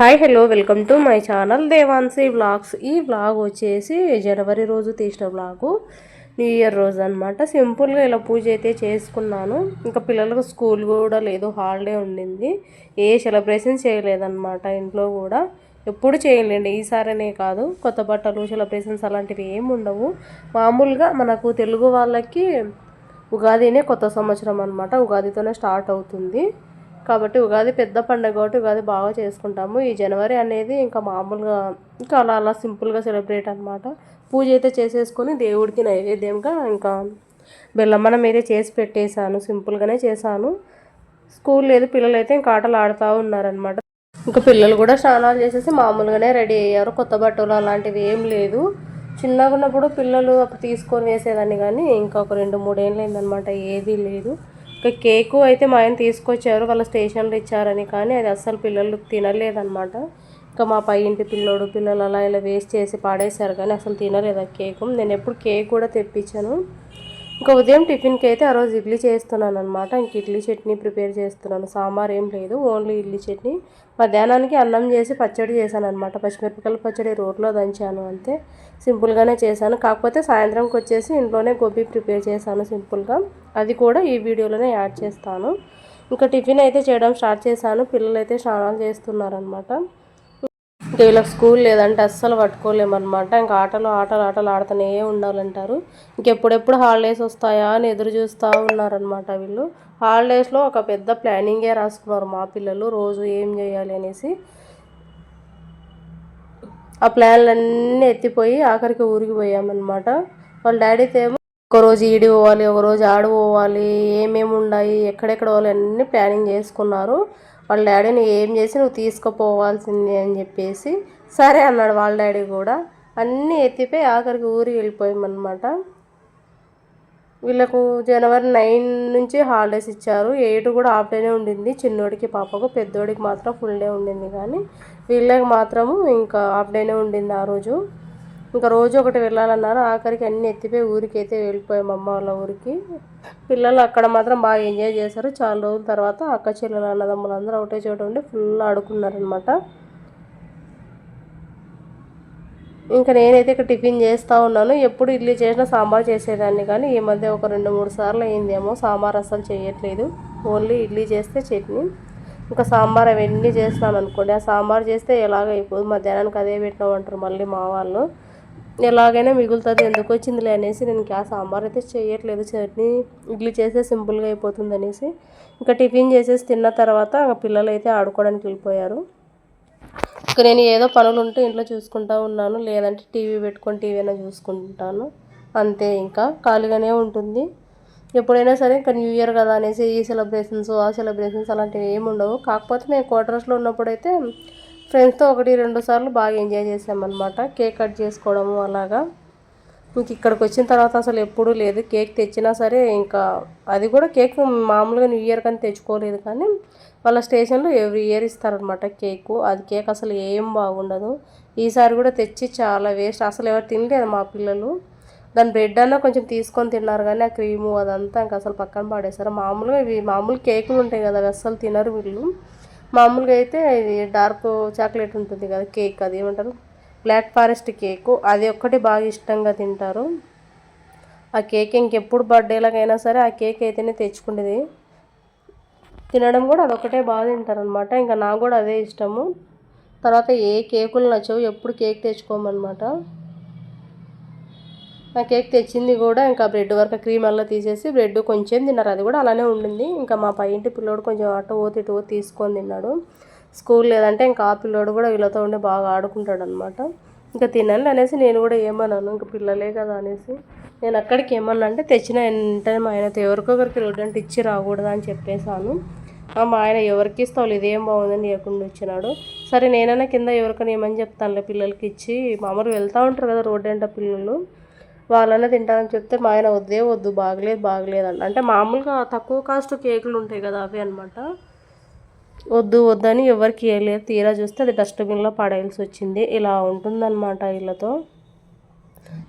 Hi hello welcome to my channel Devansi vlogs. ఈ vlog వచ్చేసి జనవరి రోజు తీసిన వ్లాగు. న్యూ ఇయర్ రోజు అనమాట సింపుల్గా ఇలా పూజ అయితే చేసుకున్నాను. ఇంకా పిల్లలకు స్కూల్ కూడా లేదు హాలిడే ఉండింది. ఏ సెలబ్రేషన్ చేయలేదన్నమాట ఇంట్లో కూడా. ఎప్పుడు చేయలేండి ఈసారనే కాదు. కొత్త బట్టలు సెలబ్రేషన్స్ అలాంటివి ఏమి ఉండవు. మామూలుగా మనకు తెలుగు వాళ్ళకి ఉగాదినే కొత్త సంవత్సరం అనమాట ఉగాదితోనే స్టార్ట్ అవుతుంది. కాబట్టి ఉగాది పెద్ద పండుగ కాబట్టి ఉగాది బాగా చేసుకుంటాము. ఈ జనవరి అనేది ఇంకా మామూలుగా ఇంకా అలా అలా సింపుల్గా సెలబ్రేట్ అనమాట పూజ అయితే చేసేసుకొని దేవుడికి నైవేద్యంగా ఇంకా బెల్లమ్మనం అయితే చేసి పెట్టేశాను. సింపుల్గానే చేశాను. స్కూల్ లేదు పిల్లలు అయితే ఇంకా ఆటలు ఆడుతూ ఉన్నారనమాట ఇంకా పిల్లలు కూడా స్నానాలు చేసేసి మామూలుగానే రెడీ అయ్యారు. కొత్త బట్టలు అలాంటివి ఏం లేదు. చిన్నగా ఉన్నప్పుడు పిల్లలు అప్పుడు తీసుకొని వేసేదాన్ని కానీ ఇంకా ఒక రెండు మూడేళ్ళు అయిందనమాట ఏదీ లేదు. ఇంకా కేకు అయితే మా ఆయన తీసుకొచ్చారు వాళ్ళ స్టేషన్లో ఇచ్చారని. కానీ అది అస్సలు పిల్లలు తినలేదన్నమాట. ఇంకా మా పై ఇంటి పిల్లోడు పిల్లలు అలా ఇలా వేస్ట్ చేసి పాడేశారు. కానీ అసలు తినలేదు ఆ కేకు. నేను ఎప్పుడు కేక్ కూడా తెప్పించాను. ఇంకా ఉదయం టిఫిన్కి అయితే ఆ రోజు ఇడ్లీ చేస్తున్నాను అనమాట ఇంక ఇడ్లీ చట్నీ ప్రిపేర్ చేస్తున్నాను. సాంబార్ ఏం లేదు. ఓన్లీ ఇడ్లీ చట్నీ. మధ్యాహ్నానికి అన్నం చేసి పచ్చడి చేశాను అనమాట పచ్చిమిరపకాయల పచ్చడి రోట్లో దంచాను అంతే. సింపుల్గానే చేశాను. కాకపోతే సాయంత్రంకి వచ్చేసి ఇంట్లోనే గోబీ ప్రిపేర్ చేశాను సింపుల్గా. అది కూడా ఈ వీడియోలోనే యాడ్ చేస్తాను. ఇంకా టిఫిన్ అయితే చేయడం స్టార్ట్ చేశాను. పిల్లలు అయితే స్నానాలు చేస్తున్నారనమాట ఇంకా వీళ్ళకి స్కూల్ లేదంటే అస్సలు పట్టుకోలేమన్నమాట. ఇంకా ఆటలు ఆటలు ఆటలు ఆడుతూనే ఉండాలంటారు. ఇంకెప్పుడెప్పుడు హాలిడేస్ వస్తాయా అని ఎదురు చూస్తూ ఉన్నారనమాట వీళ్ళు. హాలిడేస్లో ఒక పెద్ద ప్లానింగే రాసుకున్నారు మా పిల్లలు. రోజు ఏం చేయాలి అనేసి ఆ ప్లాన్లన్నీ ఎత్తిపోయి ఆఖరికి ఊరికి పోయామన్నమాట. వాళ్ళ డాడీతో ఏమో ఒకరోజు ఈడి పోవాలి ఒకరోజు ఆడు పోవాలి ఏమేమి ఉన్నాయి ఎక్కడెక్కడ పోవాలి అన్నీ ప్లానింగ్ చేసుకున్నారు. వాళ్ళ డాడీని ఏం చేసి నువ్వు తీసుకుపోవాల్సింది అని చెప్పేసి సరే అన్నాడు వాళ్ళ డాడీ కూడా. అన్నీ ఎత్తిపోయి ఆఖరికి ఊరికి వెళ్ళిపోయామన్నమాట. వీళ్ళకు జనవరి నైన్ నుంచి హాలిడేస్ ఇచ్చారు. ఎయిట్ కూడా హాఫ్ డేనే ఉండింది. చిన్నోడికి పాపకు పెద్దోడికి మాత్రం ఫుల్ డే ఉండింది కానీ వీళ్ళకి మాత్రము ఇంకా హాఫ్ డేనే ఉండింది ఆ రోజు. ఇంకా రోజు ఒకటి వెళ్ళాలన్నారు. ఆఖరికి అన్ని ఎత్తిపోయి ఊరికి అయితే వెళ్ళిపోయాం అమ్మ వాళ్ళ ఊరికి. పిల్లలు అక్కడ మాత్రం బాగా ఎంజాయ్ చేశారు. చాలా రోజుల తర్వాత అక్క చెల్లెలు అన్నదమ్ములు అందరూ ఒకటే చోట ఉండి ఫుల్ ఆడుకున్నారనమాట ఇంకా నేనైతే ఇక్కడ టిఫిన్ చేస్తూ ఉన్నాను. ఎప్పుడు ఇడ్లీ చేసినా సాంబార్ చేసేదాన్ని కానీ ఈ మధ్య ఒక రెండు మూడు సార్లు అయిందేమో సాంబార్ అస్సలు చేయట్లేదు. ఓన్లీ ఇడ్లీ చేస్తే చట్నీ ఇంకా సాంబార్ అవన్నీ చేస్తున్నాను అనుకోండి ఆ సాంబార్ చేస్తే ఎలాగ అయిపోదు మధ్యాహ్నానికి అదే పెట్టినామంటారు మళ్ళీ మా వాళ్ళు. ఎలాగైనా మిగులుతుంది. ఎందుకు వచ్చిందిలే అనేసి నేను ఇంకా సాంబార్ అయితే చేయట్లేదు. చట్నీ ఇడ్లీ చేస్తే సింపుల్గా అయిపోతుంది అనేసి ఇంకా టిఫిన్ చేసేసి తిన్న తర్వాత పిల్లలు అయితే ఆడుకోవడానికి వెళ్ళిపోయారు. ఇంకా నేను ఏదో పనులు ఉంటే ఇంట్లో చూసుకుంటా ఉన్నాను. లేదంటే టీవీ పెట్టుకొని టీవీ అయినా చూసుకుంటాను. అంతే ఇంకా ఖాళీగానే ఉంటుంది. ఎప్పుడైనా సరే ఇంకా న్యూ ఇయర్ కదా అనేసి ఈ సెలబ్రేషన్స్ ఆ సెలబ్రేషన్స్ అలాంటివి ఏమి ఉండవు. కాకపోతే మేము క్వార్టర్స్లో ఉన్నప్పుడైతే ఫ్రెండ్స్తో ఒకటి రెండు సార్లు బాగా ఎంజాయ్ చేసామన్నమాట. కేక్ కట్ చేసుకోవడము అలాగా. ఇంక ఇక్కడికి వచ్చిన తర్వాత అసలు ఎప్పుడూ లేదు. కేక్ తెచ్చినా సరే ఇంకా అది కూడా కేక్ మామూలుగా న్యూ ఇయర్ కానీ తెచ్చుకోలేదు కానీ వాళ్ళ స్టేషన్లో ఎవ్రీ ఇయర్ ఇస్తారనమాట కేకు. అది కేక్ అసలు ఏం బాగుండదు. ఈసారి కూడా తెచ్చి చాలా వేస్ట్. అసలు ఎవరు తినలేదు మా పిల్లలు. దాని బ్రెడ్ అన్నా కొంచెం తీసుకొని తిన్నారు కానీ ఆ క్రీము అదంతా ఇంకా అసలు పక్కన పాడేశారు. మామూలుగా ఇవి మామూలు కేకులు ఉంటాయి కదా అవి అస్సలు తినరు వీళ్ళు. మామూలుగా అయితే ఇది డార్క్ చాక్లెట్ ఉంటుంది కదా కేక్ అది ఏమంటారు? Black forest cake. అది ఒక్కటి బాగా ఇష్టంగా తింటారు. ఆ కేక్ ఇంకెప్పుడు బర్త్డేలకైనా సరే ఆ కేక్ అయితేనే తెచ్చుకునేది తినడం కూడా అదొకటే బాగా తింటారు అనమాట ఇంకా నాకు కూడా అదే ఇష్టము. తర్వాత ఏ కేకులు నచ్చవు ఎప్పుడు కేక్ తెచ్చుకోమన్నమాట. ఆ కేక్ తెచ్చింది కూడా ఇంకా బ్రెడ్ వరకు క్రీమ్ అలా తీసేసి బ్రెడ్ కొంచెం తిన్నారు. అది కూడా అలానే ఉండింది. ఇంకా మా పై ఇంటి పిల్లోడు కొంచెం అటు ఓతి ఇటు తీసుకొని తిన్నాడు. స్కూల్ లేదంటే ఇంకా ఆ పిల్లోడు కూడా వీళ్ళతో ఉండి బాగా ఆడుకుంటాడు అనమాట ఇంకా తినాలి అనేసి నేను కూడా ఏమన్నాను ఇంకా పిల్లలే కదా అనేసి. నేను అక్కడికి ఏమన్నా అంటే తెచ్చిన వెంటనే మా ఆయనతో ఎవరికొకరికి రోడ్డు అంటే ఇచ్చి రాకూడదు అని చెప్పేశాను. మా ఆయన ఎవరికి ఇస్తావు ఇదేం బాగుందని లేకుండా వచ్చినాడు. సరే నేనైనా కింద ఎవరికైనా ఏమని చెప్తానులే పిల్లలకి ఇచ్చి మామూలు వెళ్తూ ఉంటారు కదా రోడ్డు అంటే పిల్లలు. వాళ్ళనే తింటానని చెప్తే మా ఆయన వద్దే వద్దు బాగలేదు బాగలేదు అంట అంటే మామూలుగా తక్కువ కాస్ట్ కేకులు ఉంటాయి కదా అవి అనమాట వద్దు వద్దని ఎవరికి వేయలేదు తీరా చూస్తే అది డస్ట్బిన్లో పడేయాల్సి వచ్చింది. ఇలా ఉంటుందన్నమాట వీళ్ళతో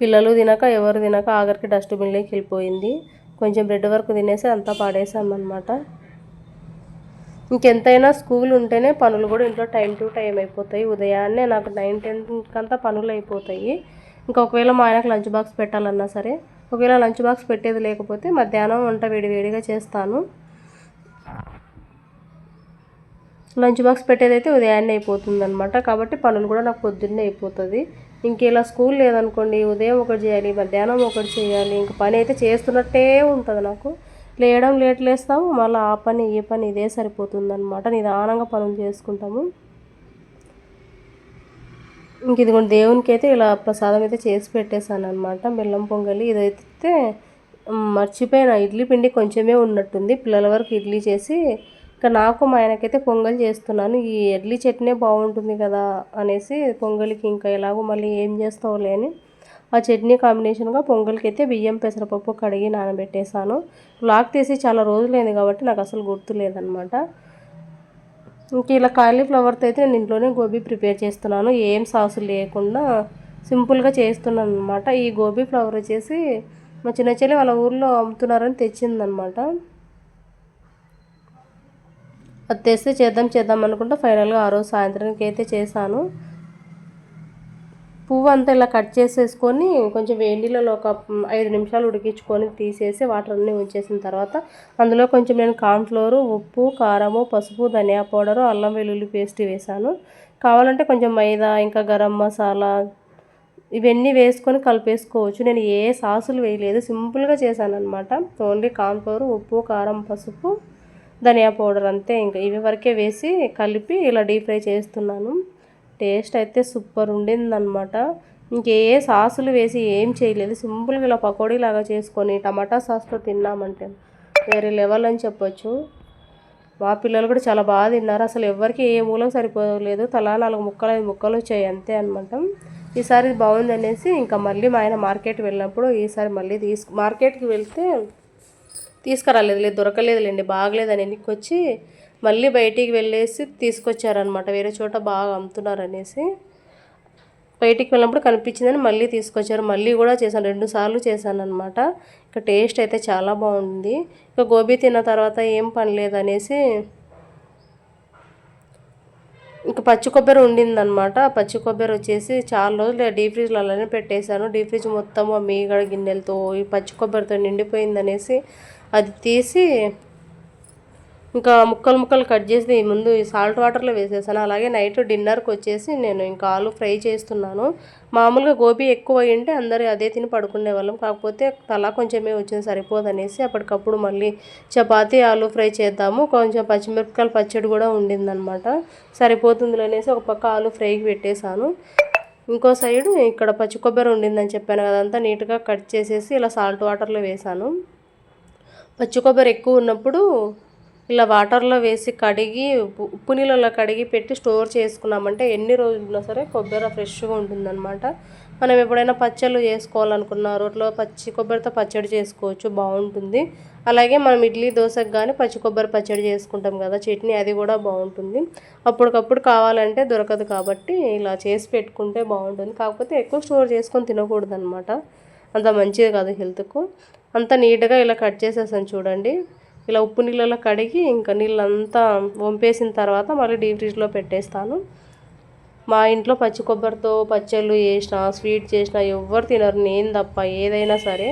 పిల్లలు తినక ఎవరు తినక ఆఖరికి డస్ట్బిన్లోకి వెళ్ళిపోయింది. కొంచెం బ్రెడ్ వరకు తినేసి అంతా పడేసామన్నమాట ఇంకెంతైనా స్కూల్ ఉంటేనే పనులు కూడా ఇంట్లో టైం టు టైం అయిపోతాయి. ఉదయాన్నే నాకు నైన్ టెన్కి అంతా పనులు అయిపోతాయి. ఇంకా ఒకవేళ మా ఆయనకు లంచ్ బాక్స్ పెట్టాలన్నా సరే ఒకవేళ లంచ్ బాక్స్ పెట్టేది లేకపోతే మధ్యాహ్నం వంట వేడివేడిగా చేస్తాను. లంచ్ బాక్స్ పెట్టేదైతే ఉదయాన్నే అయిపోతుంది అనమాట కాబట్టి పనులు కూడా నాకు పొద్దున్నే అయిపోతుంది. ఇంకేలా స్కూల్ లేదనుకోండి ఉదయం ఒకటి చేయాలి మధ్యాహ్నం ఒకటి చేయాలి ఇంక పని అయితే చేస్తున్నట్టే ఉంటుంది నాకు. లేయడం లేట్ లేస్తాము మళ్ళీ ఆ పని ఈ పని ఇదే సరిపోతుంది అనమాట నిదానంగా పనులు చేసుకుంటాము. ఇంక ఇదిగోండి దేవునికి అయితే ఇలా ప్రసాదం అయితే చేసి పెట్టేశాను అనమాట బెల్లం పొంగలి ఇదైతే మర్చిపోయిన. ఇడ్లీ పిండి కొంచెమే ఉన్నట్టుంది. పిల్లల వరకు ఇడ్లీ చేసి ఇంకా నాకు మా ఆయనకైతే పొంగల్ చేస్తున్నాను. ఈ ఇడ్లీ చట్నీ బాగుంటుంది కదా అనేసి పొంగలికి ఇంకా ఎలాగో మళ్ళీ ఏం చేస్తావులే అని ఆ చట్నీ కాంబినేషన్గా పొంగల్కి అయితే బియ్యం పెసరపప్పు కడిగి నానబెట్టేశాను. లాక్ తీసి చాలా రోజులైంది కాబట్టి నాకు అసలు గుర్తు లేదనమాట ఇంక ఇలా కాలీఫ్లవర్తో అయితే నేను ఇంట్లోనే గోబీ ప్రిపేర్ చేస్తున్నాను. ఏం సాసులు లేకుండా సింపుల్గా చేస్తున్నాను అనమాట ఈ గోబీ ఫ్లవర్ వచ్చేసి మా చిన్న చెల్లి వాళ్ళ ఊర్లో అమ్ముతున్నారని తెచ్చిందనమాట అది తెస్తే చేద్దాం చేద్దాం అనుకుంటే ఫైనల్గా ఆ రోజు సాయంత్రానికి అయితే చేశాను. పువ్వు అంతా ఇలా కట్ చేసేసుకొని కొంచెం వేడిలో ఒక ఐదు నిమిషాలు ఉడికించుకొని తీసేసి వాటర్ అన్నీ ఉంచేసిన తర్వాత అందులో కొంచెం నేను కార్న్ఫ్లోరు ఉప్పు కారము పసుపు ధనియా పౌడరు అల్లం వెల్లుల్లి పేస్ట్ వేసాను. కావాలంటే కొంచెం మైదా ఇంకా గరం మసాలా ఇవన్నీ వేసుకొని కలిపేసుకోవచ్చు. నేను ఏ సాసులు వేయలేదు సింపుల్గా చేశాను అనమాట ఓన్లీ కార్న్ఫ్లోరు ఉప్పు కారం పసుపు ధనియా పౌడర్ అంతే. ఇంకా ఇవి వరకే వేసి కలిపి ఇలా డీప్ ఫ్రై చేస్తున్నాను. టేస్ట్ అయితే సూపర్ ఉండిందనమాట ఇంకే సాసులు వేసి ఏం చేయలేదు. సింపుల్గా ఇలా పకోడీ లాగా చేసుకొని టమాటా సాస్తో తిన్నామంటే వేరే లెవెల్ అని చెప్పొచ్చు. మా పిల్లలు కూడా చాలా బాగా తిన్నారు. అసలు ఎవరికి ఏ మూలం సరిపోలేదు. తలా నాలుగు ముక్కలు ఐదు ముక్కలు వచ్చాయి అంతే అనమాట ఈసారి బాగుంది అనేసి ఇంకా మళ్ళీ మా ఆయన మార్కెట్ వెళ్ళినప్పుడు ఈసారి మళ్ళీ తీసుకు మార్కెట్కి వెళ్తే తీసుకురాలేదు లేదు దొరకలేదులేండి బాగలేదని ఎన్నికి వచ్చి మళ్ళీ బయటికి వెళ్ళేసి తీసుకొచ్చారనమాట వేరే చోట బాగా అమ్ముతున్నారు అనేసి బయటికి వెళ్ళినప్పుడు కనిపించిందని మళ్ళీ తీసుకొచ్చారు. మళ్ళీ కూడా చేశాను. రెండు సార్లు చేశాను అనమాట ఇక టేస్ట్ అయితే చాలా బాగుంది. ఇక గోబీ తిన్న తర్వాత ఏం పని లేదనేసి ఇంకా పచ్చి కొబ్బరి ఉండిందనమాట పచ్చి కొబ్బరి వచ్చేసి చాలా రోజులు డీప్ ఫ్రిడ్జ్లో అలానే పెట్టేశాను. డీప్ ఫ్రిడ్జ్ మొత్తం మీగడ గిన్నెలతో ఈ పచ్చి కొబ్బరితో నిండిపోయిందనేసి అది తీసి ఇంకా ముక్కలు ముక్కలు కట్ చేసి ముందు సాల్ట్ వాటర్లో వేసేసాను. అలాగే నైట్ డిన్నర్కి వచ్చేసి నేను ఇంకా ఆలు ఫ్రై చేస్తున్నాను. మామూలుగా గోబీ ఎక్కువ అయ్యింటే అందరూ అదే తిని పడుకునే వాళ్ళం. కాకపోతే తలా కొంచెమే వచ్చింది సరిపోదనేసి అప్పటికప్పుడు మళ్ళీ చపాతి ఆలు ఫ్రై చేద్దాము. కొంచెం పచ్చిమిరపకాయలు పచ్చడి కూడా ఉండిందనమాట సరిపోతుంది అనేసి ఒక పక్క ఆలు ఫ్రైకి పెట్టేశాను. ఇంకో సైడు ఇక్కడ పచ్చి కొబ్బరి ఉండిందని చెప్పాను కదంతా నీట్గా కట్ చేసేసి ఇలా సాల్ట్ వాటర్లో వేసాను పచ్చి కొబ్బరి ఎక్కువ ఉన్నప్పుడు ఇలా వాటర్లో వేసి కడిగి ఉప్పు నీళ్ళలో కడిగి పెట్టి స్టోర్ చేసుకున్నామంటే ఎన్ని రోజులున్నా సరే కొబ్బరి ఫ్రెష్గా ఉంటుందన్నమాట. మనం ఎప్పుడైనా పచ్చళ్ళు చేసుకోవాలనుకున్న రోట్లో పచ్చి కొబ్బరితో పచ్చడి చేసుకోవచ్చు బాగుంటుంది. అలాగే మనం ఇడ్లీ దోశకు కానీ పచ్చి కొబ్బరి పచ్చడి చేసుకుంటాం కదా చట్నీ అది కూడా బాగుంటుంది. అప్పటికప్పుడు కావాలంటే దొరకదు కాబట్టి ఇలా చేసి పెట్టుకుంటే బాగుంటుంది. కాకపోతే ఎక్కువ స్టోర్ చేసుకొని తినకూడదు అంత మంచిది కాదు హెల్త్కు. అంత నీట్గా ఇలా కట్ చేసేసాను చూడండి. ఇలా ఉప్పు నీళ్ళలో కడిగి ఇంకా నీళ్ళంతా వంపేసిన తర్వాత మళ్ళీ డీప్ ఫ్రిడ్జ్లో పెట్టేస్తాను. మా ఇంట్లో పచ్చి కొబ్బరితో పచ్చళ్ళు చేసిన స్వీట్ చేసిన ఎవ్వరు తినరు నేను తప్ప ఏదైనా సరే.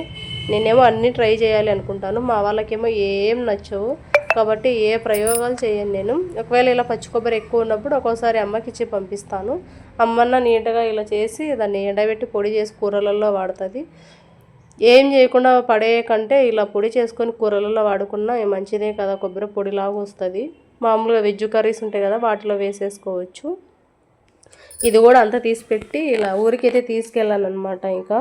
నేనేమో అన్నీ ట్రై చేయాలి అనుకుంటాను. మా వాళ్ళకేమో ఏం నచ్చవు. కాబట్టి ఏ ప్రయోగాలు చేయను నేను. ఒకవేళ ఇలా పచ్చి కొబ్బరి ఎక్కువ ఉన్నప్పుడు ఒక్కోసారి అమ్మకి ఇచ్చి పంపిస్తాను. అమ్మన్న నీట్గా ఇలా చేసి దాన్ని ఎండబెట్టి పొడి చేసి కూరలలో వాడుతుంది. ఏం చేయకుండా పడేయకంటే ఇలా పొడి చేసుకొని కూరలలో వాడుకున్నా మంచిదే కదా కొబ్బరి పొడిలాగా వస్తుంది. మామూలుగా వెజ్ కర్రీస్ ఉంటాయి కదా వాటిలో వేసేసుకోవచ్చు. ఇది కూడా అంతా తీసిపెట్టి ఇలా ఊరికైతే తీసుకెళ్ళాలన్నమాట ఇంకా.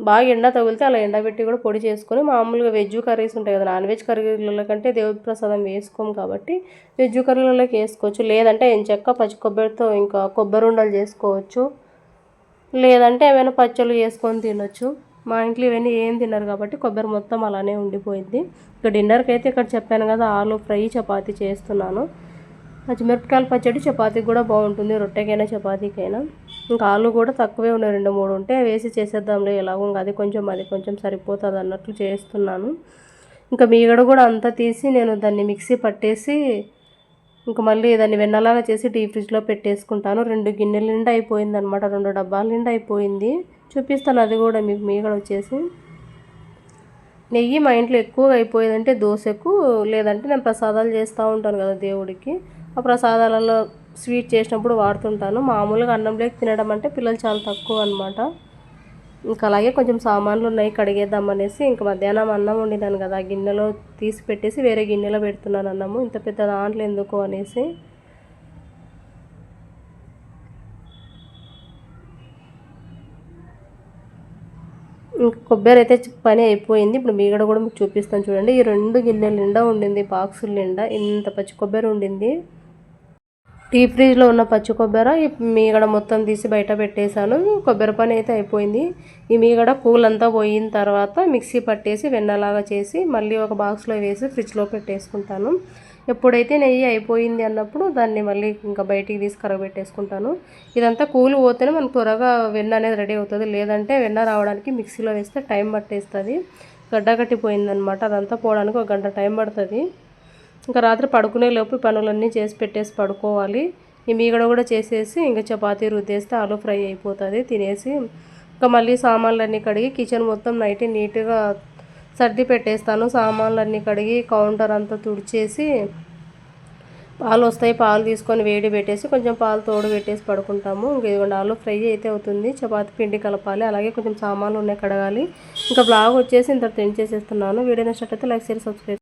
బాగా ఎండ తగిలితే అలా ఎండబెట్టి కూడా పొడి చేసుకొని మామూలుగా వెజ్ కర్రీస్ ఉంటాయి కదా నాన్ వెజ్ కర్రీల కంటే దేవుడి ప్రసాదం వేసుకోము కాబట్టి వెజ్ కర్రీలలోకి వేసుకోవచ్చు. లేదంటే ఎంచక్క పచ్చి కొబ్బరితో ఇంకా కొబ్బరి ఉండలు చేసుకోవచ్చు. లేదంటే ఏమైనా పచ్చళ్ళు చేసుకొని తినొచ్చు. మా ఇంట్లో ఇవన్నీ ఏం తిన్నారు కాబట్టి కొబ్బరి మొత్తం అలానే ఉండిపోయింది ఇక డిన్నర్కి అయితే ఇక్కడ చెప్పాను కదా ఆలు ఫ్రై చపాతీ చేస్తున్నాను. పచ్చిమిరపకాయల పచ్చడి చపాతీకి కూడా బాగుంటుంది రొట్టెకైనా చపాతీకైనా. ఇంకా ఆలు కూడా తక్కువే ఉన్నాయి రెండు మూడు ఉంటే వేసి చేసేద్దాంలే ఎలాగో అది కొంచెం అది కొంచెం సరిపోతుంది అన్నట్లు చేస్తున్నాను. ఇంకా మీగడ కూడా అంతా తీసి నేను దాన్ని మిక్సీ పట్టేసి ఇంకా మళ్ళీ దాన్ని వెన్నలాగా చేసి డీప్ ఫ్రిడ్జ్లో పెట్టేసుకుంటాను. రెండు గిన్నెల నిండా అయిపోయింది అనమాట రెండు డబ్బాల నిండా అయిపోయింది. చూపిస్తాను అది కూడా మీకు మీగడ వచ్చేసి. నెయ్యి మా ఇంట్లో ఎక్కువగా అయిపోయేదంటే దోశకు లేదంటే నేను ప్రసాదాలు చేస్తూ ఉంటాను కదా దేవుడికి. ఆ ప్రసాదాలలో స్వీట్ చేసినప్పుడు వాడుతుంటాను. మామూలుగా అన్నంలోకి తినడం అంటే పిల్లలు చాలా తక్కువ అనమాట ఇంకా అలాగే కొంచెం సామాన్లు ఉన్నాయి కడిగేద్దాం అనేసి ఇంకా మధ్యాహ్నం అన్నం వండిదాను కదా ఆ గిన్నెలో తీసి పెట్టేసి వేరే గిన్నెలో పెడుతున్నాను అన్నము. ఇంత పెద్ద దాంట్లో ఎందుకు అనేసి. ఇంకా కొబ్బరి అయితే పని అయిపోయింది. ఇప్పుడు మీగడ కూడా మీకు చూపిస్తాను చూడండి. ఈ రెండు గిన్నెల నిండా ఉండింది బాక్సుల నిండా ఇంత పచ్చి కొబ్బరి ఉండింది. టీ ఫ్రిడ్జ్లో ఉన్న పచ్చి కొబ్బరి ఈ మీగడ మొత్తం తీసి బయట పెట్టేశాను. కొబ్బరి పని అయితే అయిపోయింది. ఈ మీగడ కూలంతా పోయిన తర్వాత మిక్సీ పట్టేసి వెన్నలాగా చేసి మళ్ళీ ఒక బాక్స్లో వేసి ఫ్రిడ్జ్లో పెట్టేసుకుంటాను. ఎప్పుడైతే నెయ్యి అయిపోయింది అన్నప్పుడు దాన్ని మళ్ళీ ఇంకా బయటికి తీసి కరగబెట్టేసుకుంటాను ఇదంతా కూలి పోతేనే మనకు త్వరగా వెన్న అనేది రెడీ అవుతుంది. లేదంటే వెన్న రావడానికి మిక్సీలో వేస్తే టైం పట్టేస్తుంది. గడ్డ కట్టిపోయిందనమాట అదంతా పోవడానికి ఒక గంట టైం పడుతుంది. ఇంకా రాత్రి పడుకునే లోపు పనులన్నీ చేసి పెట్టేసి పడుకోవాలి. ఈ మీగడ కూడా చేసేసి ఇంకా చపాతీ రుద్దేస్తే ఆలు ఫ్రై అయిపోతుంది. తినేసి ఇంకా మళ్ళీ సామాన్లన్నీ కడిగి కిచెన్ మొత్తం నైట్ నీట్గా సర్ది పెట్టేస్తాను. సామాన్లన్నీ కడిగి కౌంటర్ అంతా తుడిచేసి పాలు వస్తాయి. పాలు తీసుకొని వేడి పెట్టేసి కొంచెం పాలు తోడు పెట్టేసి పడుకుంటాము. ఇంకా ఇదిగోండి ఆలు ఫ్రై అయితే అవుతుంది. చపాతి పిండి కలపాలి. అలాగే కొంచెం సామాన్లు ఉన్నాయి కడగాలి. ఇంకా బ్లాగ్ వచ్చేసి ఇంత తెంచేసేస్తున్నాను వీడియో నచ్చినట్టయితే లైక్ షేర్ సబ్స్క్రైబ్